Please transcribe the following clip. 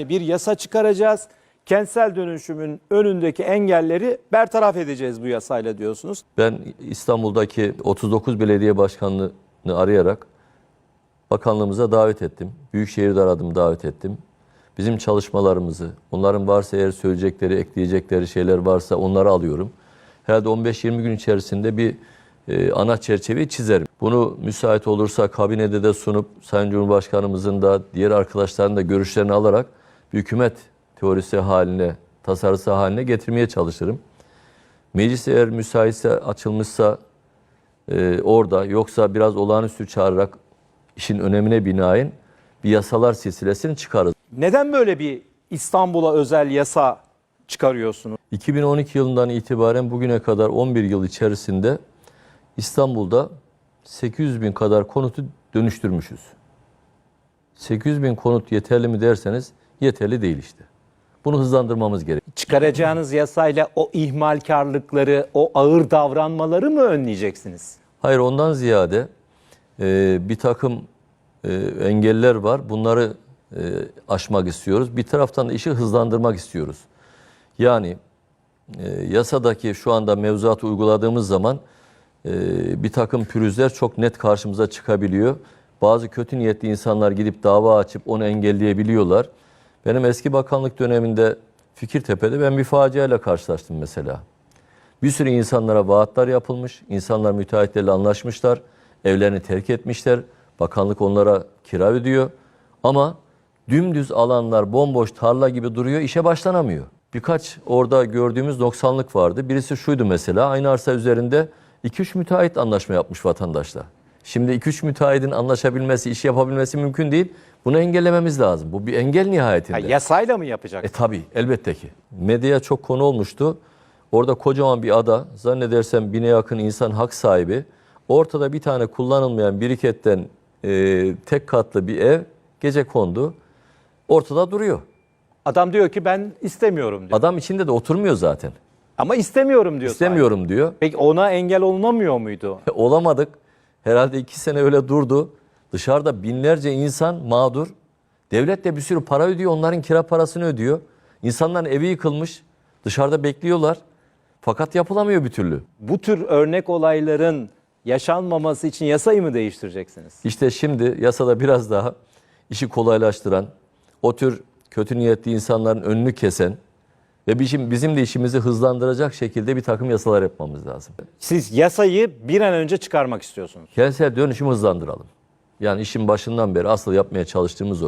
Bir yasa çıkaracağız. Kentsel dönüşümün önündeki engelleri bertaraf edeceğiz bu yasayla diyorsunuz. Ben İstanbul'daki 39 belediye başkanlığını arayarak bakanlığımıza davet ettim. Büyükşehir'de aradım, davet ettim. Bizim çalışmalarımızı, onların varsa eğer söyleyecekleri, ekleyecekleri şeyler varsa onları alıyorum. Herhalde 15-20 gün içerisinde bir e, ana çerçeveyi çizerim. Bunu müsait olursa kabinede de sunup Sayın Cumhurbaşkanımızın da diğer arkadaşların da görüşlerini alarak bir hükümet teorisi haline, tasarısı haline getirmeye çalışırım. Meclis eğer müsaitse, açılmışsa e, orada yoksa biraz olağanüstü çağırarak işin önemine binaen bir yasalar silsilesini çıkarız. Neden böyle bir İstanbul'a özel yasa çıkarıyorsunuz? 2012 yılından itibaren bugüne kadar 11 yıl içerisinde İstanbul'da 800 bin kadar konutu dönüştürmüşüz. 800 bin konut yeterli mi derseniz yeterli değil işte. Bunu hızlandırmamız gerek. Çıkaracağınız yasayla o ihmalkarlıkları, o ağır davranmaları mı önleyeceksiniz? Hayır ondan ziyade e, bir takım e, engeller var. Bunları e, aşmak istiyoruz. Bir taraftan da işi hızlandırmak istiyoruz. Yani e, yasadaki şu anda mevzuatı uyguladığımız zaman e, bir takım pürüzler çok net karşımıza çıkabiliyor. Bazı kötü niyetli insanlar gidip dava açıp onu engelleyebiliyorlar. Benim eski bakanlık döneminde Fikirtepe'de ben bir faciayla karşılaştım mesela. Bir sürü insanlara vaatler yapılmış, insanlar müteahhitlerle anlaşmışlar, evlerini terk etmişler, bakanlık onlara kira ödüyor. Ama dümdüz alanlar bomboş tarla gibi duruyor, işe başlanamıyor. Birkaç orada gördüğümüz noksanlık vardı. Birisi şuydu mesela, aynı arsa üzerinde 2-3 müteahhit anlaşma yapmış vatandaşla. Şimdi 2-3 müteahhitin anlaşabilmesi, iş yapabilmesi mümkün değil. Bunu engellememiz lazım. Bu bir engel nihayetinde. Ha, yasayla mı yapacak? E tabi elbette ki. Medyaya çok konu olmuştu. Orada kocaman bir ada, zannedersem bine yakın insan hak sahibi. Ortada bir tane kullanılmayan biriketten e, tek katlı bir ev gece kondu. Ortada duruyor. Adam diyor ki ben istemiyorum diyor. Adam içinde de oturmuyor zaten. Ama istemiyorum diyor. İstemiyorum diyor. sahibi. Peki ona engel olunamıyor muydu? Olamadık. Herhalde iki sene öyle durdu. Dışarıda binlerce insan mağdur. Devlet de bir sürü para ödüyor. Onların kira parasını ödüyor. İnsanların evi yıkılmış. Dışarıda bekliyorlar. Fakat yapılamıyor bir türlü. Bu tür örnek olayların yaşanmaması için yasayı mı değiştireceksiniz? İşte şimdi yasada biraz daha işi kolaylaştıran, o tür kötü niyetli insanların önünü kesen ve bizim, bizim de işimizi hızlandıracak şekilde bir takım yasalar yapmamız lazım. Siz yasayı bir an önce çıkarmak istiyorsunuz. Kentsel dönüşümü hızlandıralım. Yani işin başından beri asıl yapmaya çalıştığımız o.